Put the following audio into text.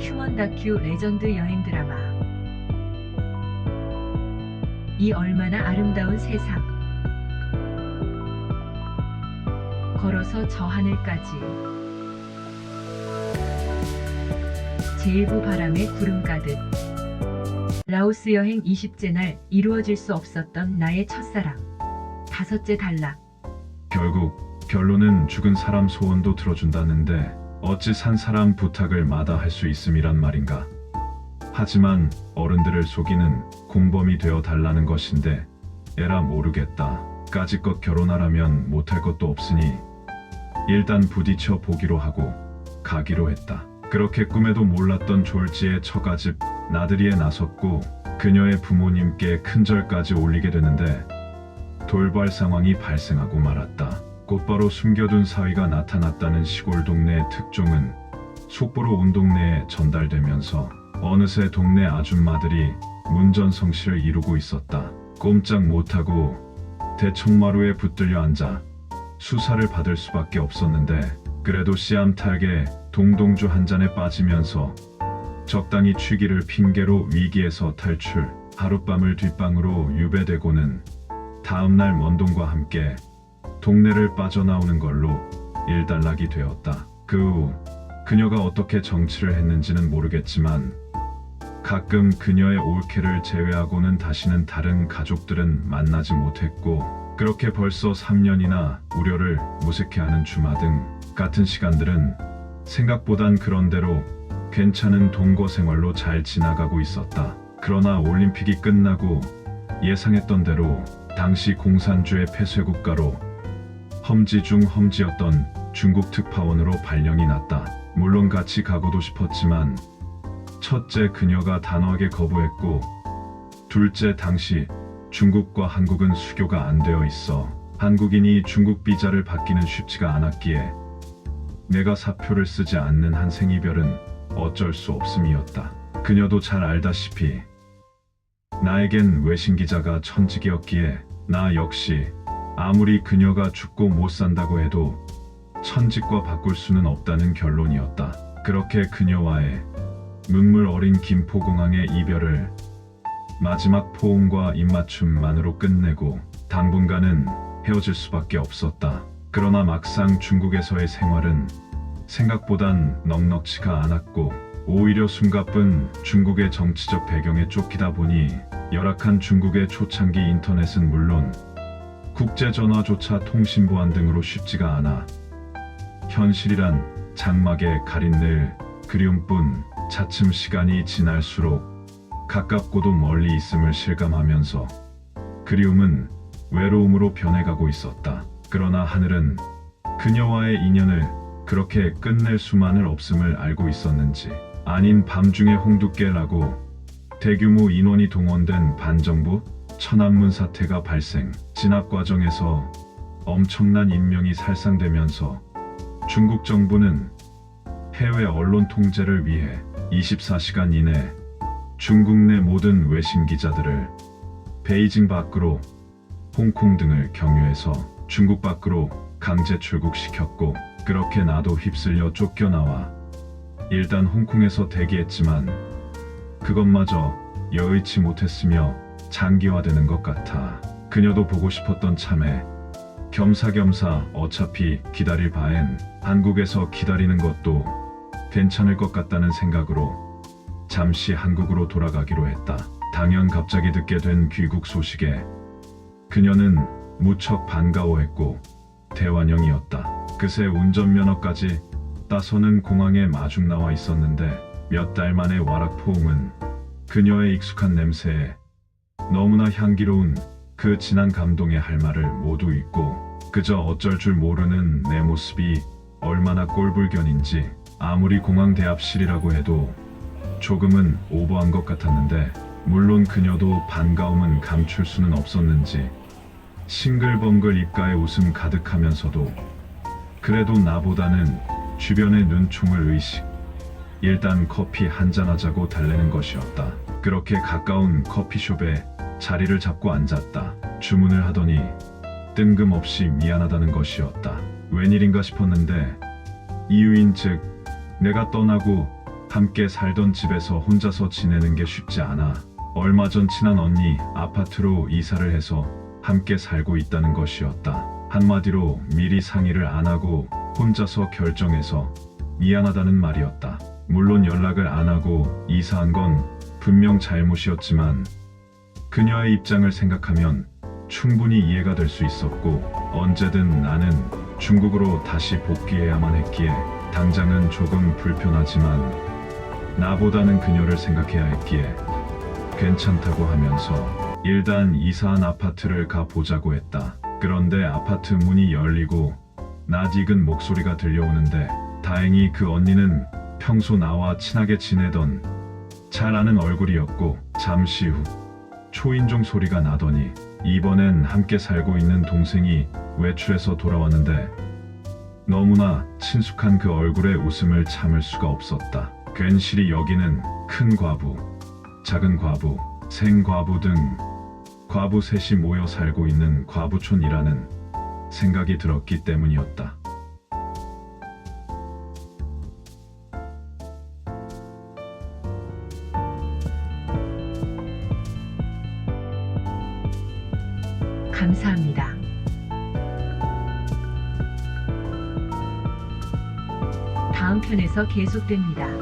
휴먼 다큐 레전드 여행 드라마. 이 얼마나 아름다운 세상. 걸어서 저 하늘까지. 제일부 바람에 구름 가득. 라오스 여행 20째 날 이루어질 수 없었던 나의 첫사랑. 다섯째 단락. 결국 결론은 죽은 사람 소원도 들어준다는데 어찌 산 사람 부탁을 마다할 수 있음이란 말인가. 하지만 어른들을 속이는 공범이 되어 달라는 것인데 에라 모르겠다. 까짓것 결혼하라면 못할 것도 없으니 일단 부딪혀 보기로 하고 가기로 했다. 그렇게 꿈에도 몰랐던 졸지의 처가집 나들이에 나섰고 그녀의 부모님께 큰절까지 올리게 되는데 돌발 상황이 발생하고 말았다. 곧바로 숨겨둔 사위가 나타났다는 시골 동네의 특종은 속보로 온 동네에 전달되면서 어느새 동네 아줌마들이 문전성시를 이루고 있었다. 꼼짝 못하고 대청마루에 붙들려 앉아 수사를 받을 수밖에 없었는데 그래도 씨암탉에 동동주 한 잔에 빠지면서 적당히 취기를 핑계로 위기에서 탈출 하룻밤을 뒷방으로 유배되고는 다음날 먼동과 함께 동네를 빠져나오는 걸로 일단락이 되었다. 그 후 그녀가 어떻게 정치를 했는지는 모르겠지만 가끔 그녀의 올케를 제외하고는 다시는 다른 가족들은 만나지 못했고 그렇게 벌써 3년이나 우려를 무색해하는 주마 등 같은 시간들은 생각보단 그런대로 괜찮은 동거 생활로 잘 지나가고 있었다. 그러나 올림픽이 끝나고 예상했던 대로 당시 공산주의 폐쇄 국가로 험지 중 험지였던 중국 특파원으로 발령이 났다. 물론 같이 가고도 싶었지만 첫째 그녀가 단호하게 거부했고 둘째 당시 중국과 한국은 수교가 안 되어 있어 한국인이 중국 비자를 받기는 쉽지가 않았기에 내가 사표를 쓰지 않는 한 생이별은 어쩔 수 없음이었다. 그녀도 잘 알다시피 나에겐 외신 기자가 천직이었기에 나 역시 아무리 그녀가 죽고 못 산다고 해도 천직과 바꿀 수는 없다는 결론이었다. 그렇게 그녀와의 눈물 어린 김포공항의 이별을 마지막 포옹과 입맞춤만으로 끝내고 당분간은 헤어질 수밖에 없었다. 그러나 막상 중국에서의 생활은 생각보단 넉넉치가 않았고 오히려 숨가쁜 중국의 정치적 배경에 쫓기다 보니 열악한 중국의 초창기 인터넷은 물론 국제전화조차 통신 보안 등으로 쉽지가 않아 현실이란 장막에 가린 늘 그리움뿐 차츰 시간이 지날수록 가깝고도 멀리 있음을 실감하면서 그리움은 외로움으로 변해가고 있었다. 그러나 하늘은 그녀와의 인연을 그렇게 끝낼 수만을 없음을 알고 있었는지 아닌 밤중에 홍두깨라고 대규모 인원이 동원된 반정부 천안문 사태가 발생 진압 과정에서 엄청난 인명이 살상되면서 중국 정부는 해외 언론 통제를 위해 24시간 이내 중국 내 모든 외신 기자들을 베이징 밖으로 홍콩 등을 경유해서 중국 밖으로 강제 출국시켰고 그렇게 나도 휩쓸려 쫓겨나와 일단 홍콩에서 대기했지만 그것마저 여의치 못했으며 장기화되는 것 같아 그녀도 보고 싶었던 참에 겸사겸사 어차피 기다릴 바엔 한국에서 기다리는 것도 괜찮을 것 같다는 생각으로 잠시 한국으로 돌아가기로 했다. 당연 갑자기 듣게 된 귀국 소식에 그녀는 무척 반가워했고 대환영이었다. 그새 운전면허까지 따서는 공항에 마중 나와 있었는데 몇 달 만에 와락포옹은 그녀의 익숙한 냄새에 너무나 향기로운 그 진한 감동의 할 말을 모두 잊고 그저 어쩔 줄 모르는 내 모습이 얼마나 꼴불견인지 아무리 공항 대합실이라고 해도 조금은 오버한 것 같았는데 물론 그녀도 반가움은 감출 수는 없었는지 싱글벙글 입가에 웃음 가득하면서도 그래도 나보다는 주변의 눈총을 의식 일단 커피 한잔 하자고 달래는 것이었다. 그렇게 가까운 커피숍에 자리를 잡고 앉았다. 주문을 하더니 뜬금없이 미안하다는 것이었다. 웬일인가 싶었는데 이유인 즉 내가 떠나고 함께 살던 집에서 혼자서 지내는 게 쉽지 않아. 얼마 전 친한 언니 아파트로 이사를 해서 함께 살고 있다는 것이었다. 한마디로 미리 상의를 안 하고 혼자서 결정해서 미안하다는 말이었다. 물론 연락을 안 하고 이사한 건 분명 잘못이었지만 그녀의 입장을 생각하면 충분히 이해가 될 수 있었고 언제든 나는 중국으로 다시 복귀해야만 했기에 당장은 조금 불편하지만 나보다는 그녀를 생각해야 했기에 괜찮다고 하면서 일단 이사한 아파트를 가 보자고 했다. 그런데 아파트 문이 열리고 낯익은 목소리가 들려오는데 다행히 그 언니는 평소 나와 친하게 지내던 잘 아는 얼굴이었고 잠시 후 초인종 소리가 나더니 이번엔 함께 살고 있는 동생이 외출해서 돌아왔는데 너무나 친숙한 그 얼굴에 웃음을 참을 수가 없었다. 괜시리 여기는 큰 과부, 작은 과부, 생과부 등 과부 셋이 모여 살고 있는 과부촌이라는 생각이 들었기 때문이었다. 감사합니다. 다음 편에서 계속됩니다.